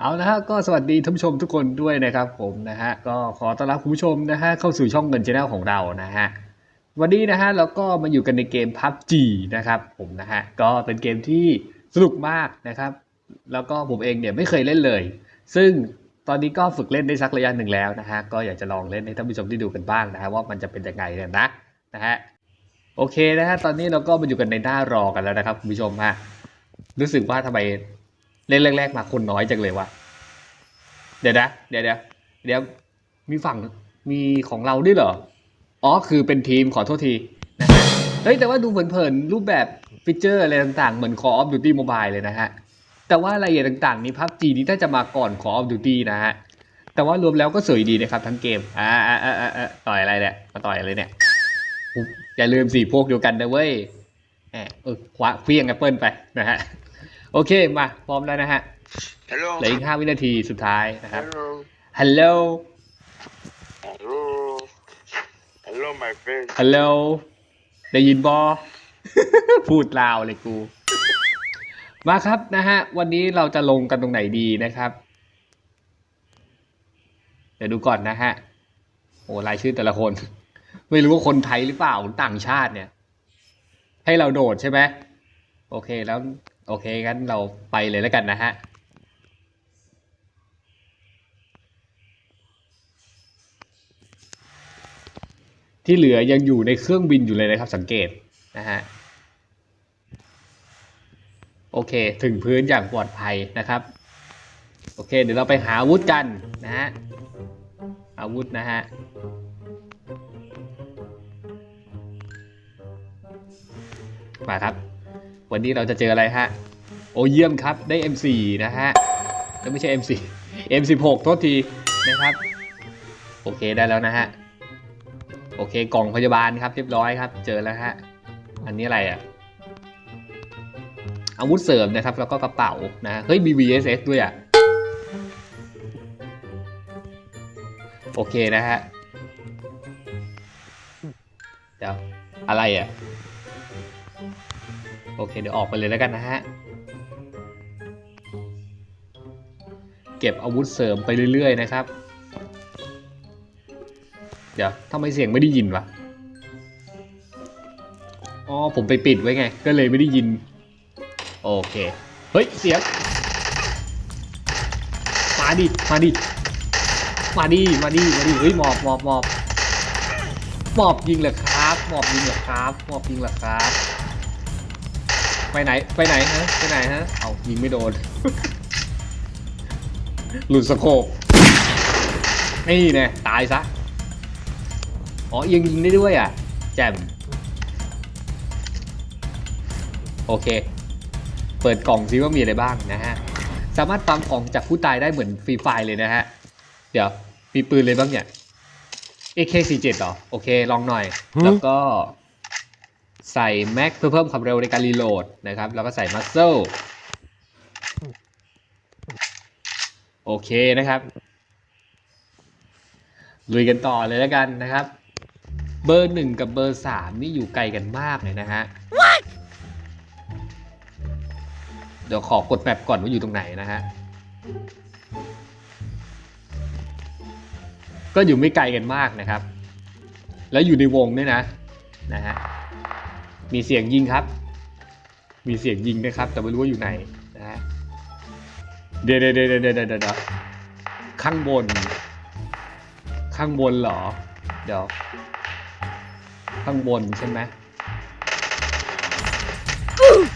เอานะฮะก็สวัสดีท่านผู้ชมทุกคนด้วยนะครับผมนะฮะก็ขอต้อนรับคุณผู้ชมนะฮะเข้าสู่ช่องเงินชาแนลของเรานะฮะวันนี้นะฮะเราก็มาอยู่กันในเกม PUBG นะครับผมนะฮะก็เป็นเกมที่สนุกมากนะครับ แล้วก็ผมเองเนี่ยไม่เคยเล่นเลย ซึ่งตอนนี้ก็ฝึกเล่นได้สักระยะหนึ่งแล้วนะฮะก็อยากจะลองเล่นให้ท่านผู้ชมได้ดูกันบ้างนะฮะว่ามันจะเป็นยังไงเนี่ยนะนะฮะโอเคนะฮะตอนนี้เราก็มาอยู่กันในหน้ารอกันแล้วนะครับคุณผู้ชมฮะรู้สึกว่าทำไม เล่นแรกๆมาคนน้อยจังเลยวะเดี๋ยวนะเดี๋ยวเดี๋ยวเดี๋ยวมีฝั่งมีของเราด้วยเหรอ อ๋อ คือเป็นทีมขอโทษทีนะฮะเฮ้ยแต่ว่าดูเผินๆรูปแบบฟีเจอร์อะไรต่างๆ เหมือน Call of Duty Mobile เลยนะฮะ แต่ว่ารายละเอียดต่างๆ นี้พับจีนี้ถ้าจะมาก่อน Call of Duty นะฮะ แต่ว่ารวมแล้วก็สวยดีนะครับทั้งเกม อ่าอ่าอ่าอ่าต่อยอะไรเนี่ย มาต่อยอะไรเนี่ยอย่าลืมสิพวกเดียวกันนะเว้ยแหมเออคว้าเคลี้ยงแอปเปิลไปนะฮะ โอเคมาพร้อมแล้วนะฮะ Hello. เหลืออีกห้าวินาทีสุดท้ายนะครับ Hello. ฮัลโหล Hello. Hello, my friend. ฮัลโหลได้ยินบอ พูดลาวเลยกู มาครับนะฮะ วันนี้เราจะลงกันตรงไหนดีนะครับ เดี๋ยวดูก่อนนะฮะ โอ้รายชื่อแต่ละคน ไม่รู้ว่าคนไทยหรือเปล่าหรือต่างชาติเนี่ย ให้เราโดดใช่ไหมโอเคแล้ว โอเคงั้นเราไปเลยแล้วกันนะฮะที่เหลือยังอยู่ในเครื่องบินอยู่เลยนะครับสังเกตนะฮะโอเคถึงพื้นอย่างปลอดภัยนะครับโอเคเดี๋ยวเราไปหาอาวุธกันนะฮะอาวุธนะฮะมาครับ วันนี้เราจะเจออะไรฮะ โอเยี่ยมครับ ได้ M4 นะฮะก็ไม่ใช่ M4 M16 โทษทีนะครับ โอเคได้แล้วนะฮะ โอเคกล่องพยาบาลครับเรียบร้อยครับ เจอแล้วฮะ อันนี้อะไรอะ อาวุธเสริมนะครับ แล้วก็กระเป๋านะ เฮ้ยมี VSS ด้วยอะ โอเคนะฮะ เดี๋ยวอะไรอะ โอเค เดี๋ยวออกไปเลยแล้วกันนะฮะ เก็บอาวุธเสริมไปเรื่อยๆนะครับ เดี๋ยวทำไมเสียงไม่ได้ยินวะ อ๋อ ผมไปปิดไว้ไง ก็เลยไม่ได้ยิน โอเค เฮ้ย เสียง มาดิ มาดิ มาดิ มาดิ มาดิ เฮ้ย หมอบหมอบหมอบหมอบยิงเหรอครับ หมอบยิงเหรอครับ หมอบยิงเหรอครับ ไปไหนไปไหนฮะไปไหนฮะเอายิงไม่โดน หลุดสโคปนี่แน่ตายซะอ๋อยังยิงได้ด้วยอะ แจ่มโอเค เปิดกล่องซิว่ามีอะไรบ้างนะฮะ สามารถฟาร์มของจากผู้ตายได้เหมือนฟรีไฟล์เลยนะฮะ เดี๋ยว มีปืนเลยบ้างเนี่ย AK47 เหรอ โอเค ลองหน่อย แล้วก็ ใส่แม็กเพื่อเพิ่มความเร็วในการรีโหลดนะครับแล้วก็ใส่มัสเซลโอเคนะครับลุยกันต่อเลยแล้วกันนะครับ เบอร์หนึ่งกับเบอร์สามนี่อยู่ไกลกันมากเลยนะฮะเดี๋ยวขอกดแมปก่อนว่าอยู่ตรงไหนนะฮะก็อยู่ไม่ไกลกันมากนะครับ แล้วอยู่ในวงด้วยนะนะฮะ มีเสียงยิงครับ มีเสียงยิงนะครับ แต่ไม่รู้ว่าอยู่ไหนนะฮะเดี๋ยวเดี๋ยวเดี๋ยวเดี๋ยวเดี๋ยวข้างบน ข้างบนเหรอ เดี๋ยว ข้างบนใช่ไหม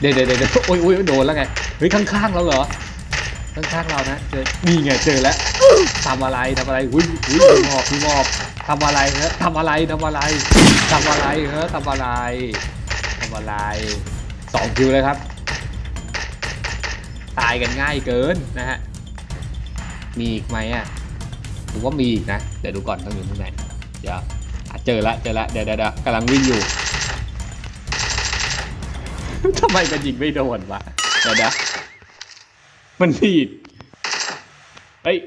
เดี๋ยวเดี๋ยวเดี๋ยวโอ้ยโอ้ยโดนแล้วไง เฮ้ย ข้างๆเราเหรอ ข้างๆเรานะ เจอนี่ไงเจอแล้วทำอะไรทำอะไรอุ้ยอุ้ยมีหอบมีหอบทำอะไรเฮ้ทำอะไรทำอะไรทำอะไรเฮ้ทำอะไร ทำอะไรสองคิวเลยครับ ตายกันง่ายเกินนะฮะ มีอีกไหมอะผมว่ามีอีกนะ เดี๋ยวดูก่อนต้องอยู่ที่ไหนเดี๋ยวเจอละเจอละเดี๋ยวเดี๋ยวเดี๋ยวกำลังวิ่งอยู่ทำไมมันยิงไม่โดนวะเดี๋ยวเดี๋ยวมันผิดเฮ้ย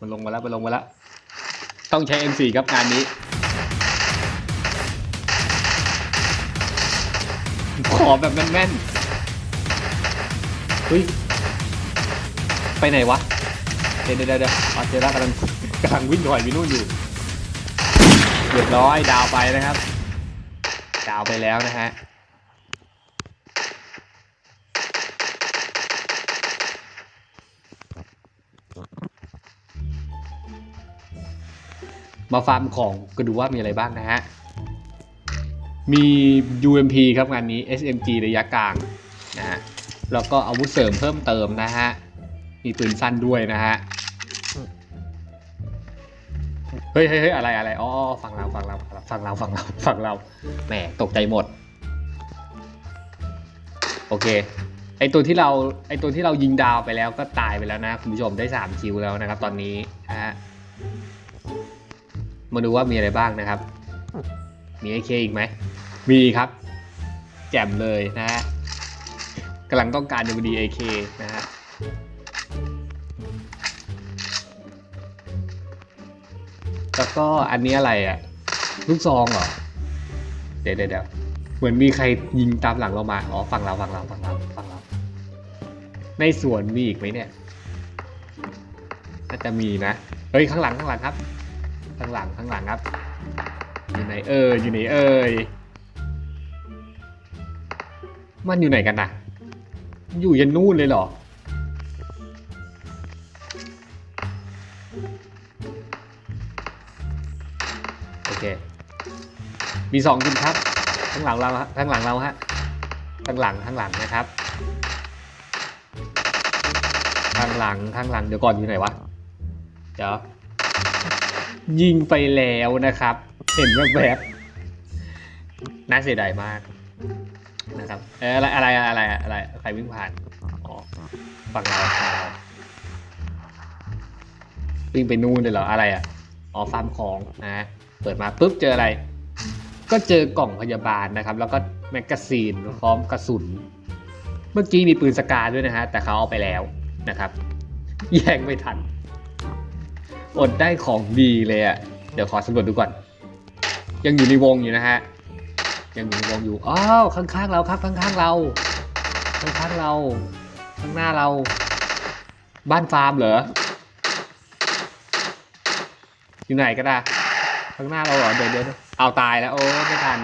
มันลงมาแล้วมันลงมาแล้ว ต้องใช้ M4 ครับงานนี้ ขอแบบแม่นๆเฮ้ยไปไหนวะ เดี๋ยวเดี๋ยวเดี๋ยวอาเจร่ากำลังกำลังวิ่งถอยไปนู่นอยู่เรียบร้อยดาวไปนะครับ ดาวไปแล้วนะฮะมาฟาร์มของก็ดูว่ามีอะไรบ้างนะฮะ มี UMP ครับงานนี้ SMG ระยะกลางนะฮะแล้วก็อาวุธเสริมเพิ่มเติมนะฮะ มีปืนสั้นด้วยนะฮะเฮ้ยเฮ้ยเฮ้ยอะไรอะไรอ๋อฟังเราฟังเราฟังเราฟังเราฟังเราแหมตกใจหมด โอเค ไอตัวที่เราไอตัวที่เรายิงดาวไปแล้วก็ตายไปแล้วนะ คุณผู้ชมได้ 3 คิวแล้วนะครับ ตอนนี้นะฮะ มาดูว่ามีอะไรบ้างนะครับ มีไอเคอีกไหม มีครับ แจ่มเลยนะฮะกำลังต้องการ WD AK นะฮะแล้วก็อันนี้อะไรอะลูกซองเหรอเดี๋ยวเดี๋ยวเดี๋ยวเหมือนมีใครยิงตามหลังเรามา อ๋อฝั่งเราฝั่งเราฝั่งเราฝั่งเรา ในสวนมีอีกไหมเนี่ย น่าจะมีนะ เฮ้ยข้างหลังข้างหลังครับ ข้างหลังข้างหลังครับ อยู่ไหนเอ่ยอยู่ไหนเอ่ย มันอยู่ไหนกันนะอยู่ยันนู่นเลยเหรอ โอเค มีสองทีมครับ ข้างหลังเราข้างหลังเราฮะ ข้างหลังข้างหลังนะครับ ข้างหลังข้างหลังเดี๋ยวก่อนอยู่ไหนวะ เดี๋ยวยิงไปแล้วนะครับ เห็นแวบๆน่าเสียดายมาก นะครับ เอออะไรอะไรอะไรอะไรใครวิ่งผ่านอ๋อฝั่งเราฝั่งเราวิ่งไปนู่นเลยเหรออะไรอะอ๋อฟาร์มของนะเปิดมาปุ๊บเจออะไร ก็เจอกล่องพยาบาลนะครับ แล้วก็แมกกาซีนพร้อมกระสุน เมื่อกี้มีปืนสกาด้วยนะฮะแต่เขาเอาไปแล้วนะครับแย่งไม่ทัน อดได้ของดีเลยอะ่ะ เดี๋ยวขอสำรวจดูก่อน ยังอยู่ในวงอยู่นะฮะ ยังอยู่วงอยู่อ้าวข้างๆเราครับข้างๆเรา ข้างๆเรา ข้างหน้าเรา บ้านฟาร์มเหรออยู่ไหนก็ได้ข้างหน้าเราเหรอเดี๋ยวเดี๋ยวเอาตายแล้วโอ้ไม่ทัน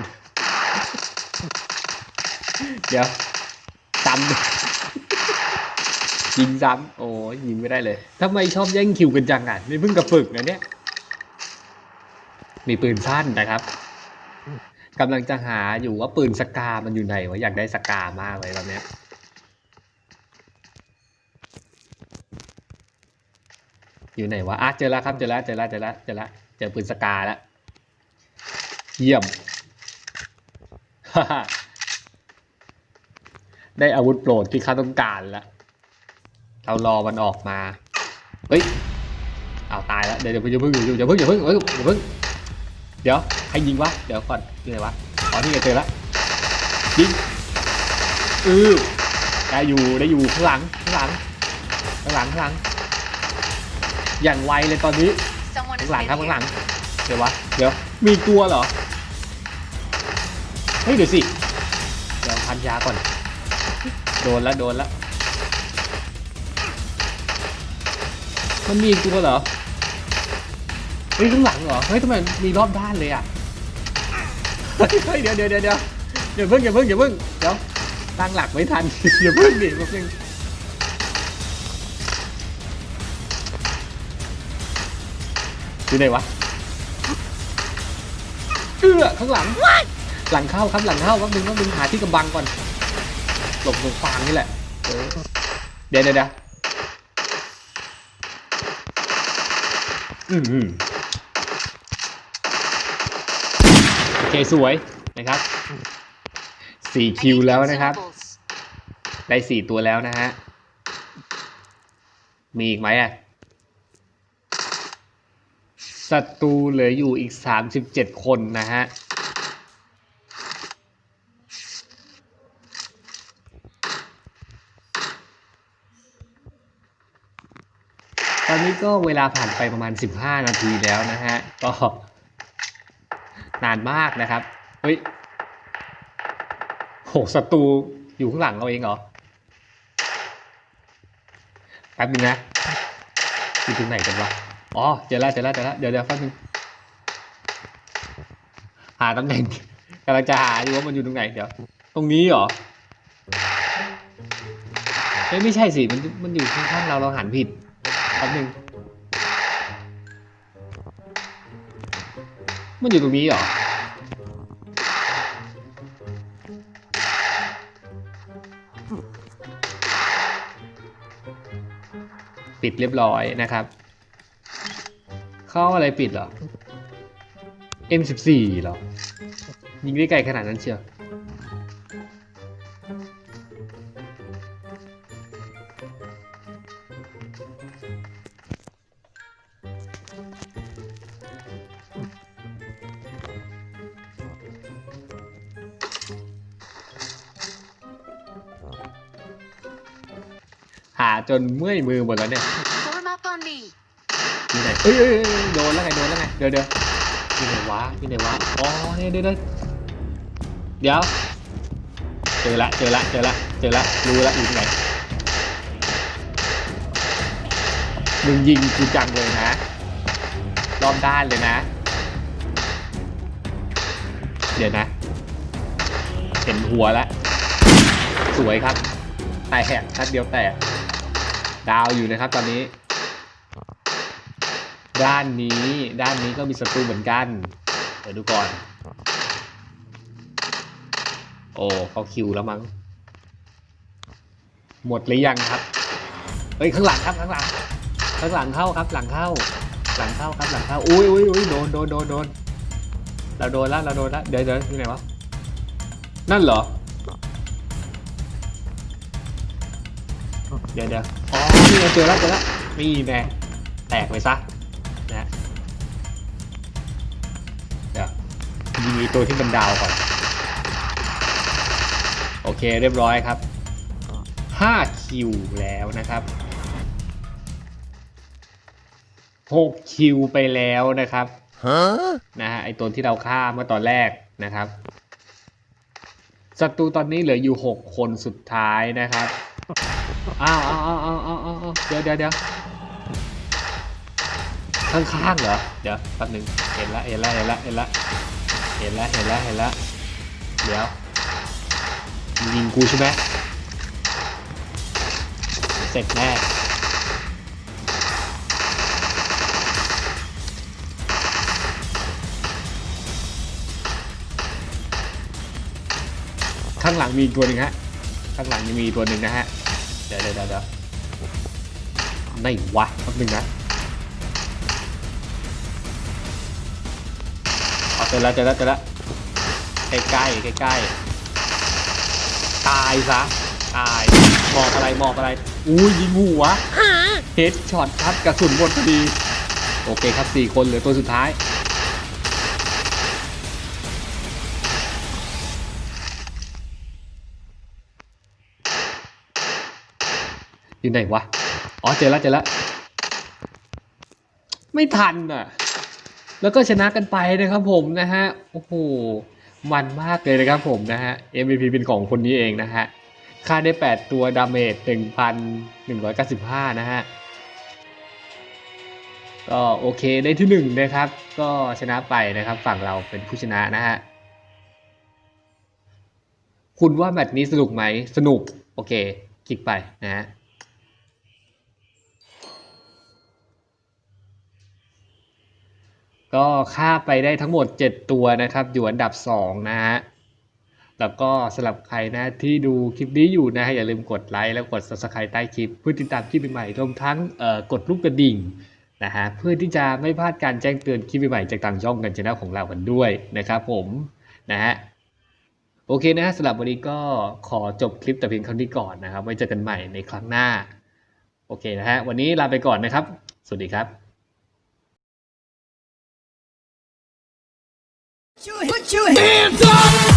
เดี๋ยวจำยิงซ้ำโอ้ยยิงไม่ได้เลยทำไมชอบแย่งคิวกันจังอะนี่เพิ่งกระฝึกนะเนี่ยมีปืนสั้นนะครับ กำลังจะหาอยู่ว่าปืนสกา มันอยู่ไหนวะอยากได้สกามากเลยแบบเนี้ยอยู่ไหนวะอะเจอแล้วครับเจอแล้วเจอแล้วเจอแล้วเจอแล้วเจอปืนสกาแล้วเยี่ยมได้อาวุธโปรดที่ข้าต้องการแล้วเรารอมันออกมา เฮ้ยเอาตายแล้วเดี๋ยวเดี๋ยวอย่าเพิ่งอย่าเพิ่งอย่าเพิ่งอย่าเพิ่งอย่าเพิ่ง ดี๋ยวใครยิงวะ เดี๋ยวก่อนที่ไหนวะ อ๋อนี่ไงเจอแล้วยิงอือได้อยู่ได้อยู่ข้างหลังข้างหลังข้างหลังข้างหลัง อย่างไวเลยตอนนี้ Someone ข้า is งหลังครับ maybe ข้างหลัง เดี๋ยววะ เดี๋ยว มีตัวเหรอ เฮ้ยเดี๋ยวสิ เดี๋ยวพันยาก่อน โดนแล้วโดนแล้วมันมีอีกตัวเหรอ เฮ้ยข้างหลังเหรอ เฮ้ยทำไมมีรอบด้านเลยอะ เฮ้ยเดี๋ยวเดี๋ยวเดี๋ยวเดี๋ยวอย่าเพิ่งอย่าเพิ่งอย่าเพิ่งเดี๋ยวตั้งหลักไม่ทัน อย่าเพิ่งดิแป๊บนึงอยู่ไหนวะเอื้อข้างหลัง หลังเข้าครับหลังเข้าแป๊บนึงแป๊บนึงหาที่กำบังก่อนหลบตรงฟางนี่แหละเออเดี๋ยวเดี๋ยวเดี๋ยวอืมอืมโอ เคสวยนะครับสี่คิวแล้วนะครับ ได้สี่ตัวแล้วนะฮะ มีอีกไหมอะศัตรูเหลืออยู่อีกสามสิบเจ็ดคนนะฮะ ตอนนี้ก็เวลาผ่านไปประมาณ 15 นาทีแล้วนะฮะ ก็ นานมากนะครับ เฮ้ยโหศัตรูอยู่ข้างหลังเราเองเหรอ แป๊บนึงนะอยู่ตรงไหนกันวะ อ๋อ เจอแล้วเจอแล้วเจอแล้วเดี๋ยวเดี๋ยวแป๊บนึง หาตำแหน่งกำลังจะหาอยู่ว่ามันอยู่ตรงไหนเดี๋ยว ตรงนี้เหรอเอ้ยไม่ใช่สิ มันมันอยู่ข้างๆเราเราหันผิดแป๊บนึง มันอยู่ตรงนี้เหรอ ปิดเรียบร้อยนะครับ เข้าอะไรปิดเหรอ M14 เหรอ ยิงได้ไกลขนาดนั้นเชียว หาจนเมื่อยมือหมดแล้วเนี่ย Form up on me. อยู่ไหนเอ้ยเอ้ยเอ้ยเอ้ยโดนแล้วไงโดนแล้วไงเดี๋ยวเดี๋ยวอยู่ไหนวะอยู่ไหนวะอ๋อเนี่ยเดี๋ยวเดี๋ยวเดี๋ยวเจอละเจอละเจอละเจอละรู้ละอยู่ที่ไหนมึงยิงกูจังเลยนะรอบด้านเลยนะ เดี๋ยวนะ เห็นหัวแล้วสวยครับแตกนัดเดียวแตก ดาวอยู่นะครับตอนนี้ ด้านนี้ด้านนี้ก็มีศัตรูเหมือนกันเดี๋ยวดูก่อน โอ้เขาคิวแล้วมั้ง หมดหรือยังครับ เฮ้ยข้างหลังครับข้างหลัง ข้างหลังเข้าครับ หลังเข้า หลังเข้าครับหลังเข้า อุ้ยอุ้ยอุ้ยโดนโดนโดนโดนเราโดนแล้วเราโดนแล้วเดี๋ยวเดี๋ยวที่ไหนวะ นั่นเหรอ เดี๋ยวเดี๋ยวอ๋อ นี่ไงเจอแล้วเจอแล้วนี่แน่แตกไปซะนะฮะเดี๋ยวยิงไอ้ตัวที่มันดาวก่อน โอเคเรียบร้อยครับ5คิวแล้วนะครับ6คิวไปแล้วนะครับ Huh? นะฮะไอตัวที่เราฆ่าเมื่อตอนแรกนะครับศัตรูตอนนี้เหลืออยู่ 6 คนสุดท้ายนะครับ อ้าวอ้าวอ้าวอ้าวอ้าวอ้าว เดี๋ยวเดี๋ยวเดี๋ยวข้างๆเหรอ เดี๋ยวแป๊บหนึงเห็นละเห็นละเห็นละเห็นละเห็นละเห็นละเห็นละเดี๋ยวยิงกูใช่ไหมเสร็จแน่ข้างหลังมีตัวหนึ่งฮะ ข้างหลังยังมีตัวหนึ่งนะฮะ เดี๋ยวเดี๋ยวเดี๋ยว เดี๋ยวไหนวะแป๊บนึงนะเอาเจอแล้วเจอแล้วเจอแล้วใกล้ใกล้ใกล้ใกล้ตายซะตายหมอกอะไรหมอกอะไรอู้ยยิงหัวเฮดช็อตครับกระสุนหมดพอดี โอเคครับสี่คนเหลือตัวสุดท้ายอยู่ไหนวะ อ๋อเจอแล้วเจอแล้วไม่ทันอะ แล้วก็ชนะกันไปนะครับผมนะฮะ โอ้โห มันมากเลยนะครับผมนะฮะ MVP เป็นของคนนี้เองนะฮะ ค่าได้ 8 ตัวดาเมจ1,195 นะฮะ ก็โอเคได้ที่หนึ่งนะครับ ก็ชนะไปนะครับฝั่งเราเป็นผู้ชนะนะฮะ คุณว่าแมตช์นี้สนุกไหม สนุก โอเค คลิกไปนะฮะ ก็ฆ่าไปได้ทั้งหมด 7 ตัวนะครับ อยู่อันดับ 2 นะฮะ แล้วก็สำหรับใครนะที่ดูคลิปนี้อยู่นะฮะอย่าลืมกดไลค์แล้วกด subscribe ใต้คลิป เพื่อติดตามคลิปใหม่ๆรวมทั้งกดรูปกระดิ่งนะฮะเพื่อที่จะไม่พลาดการแจ้งเตือนคลิปใหม่ๆจากทางช่องกันช anel ของเรากันด้วยนะครับผมนะฮะโอเคนะฮะสำหรับวันนี้ก็ขอจบคลิปแต่เพียงเท่านี้ก่อนนะครับ ไว้เจอกันใหม่ในครั้งหน้า โอเคนะฮะวันนี้ลาไปก่อนนะครับ สวัสดีครับ what you hands up!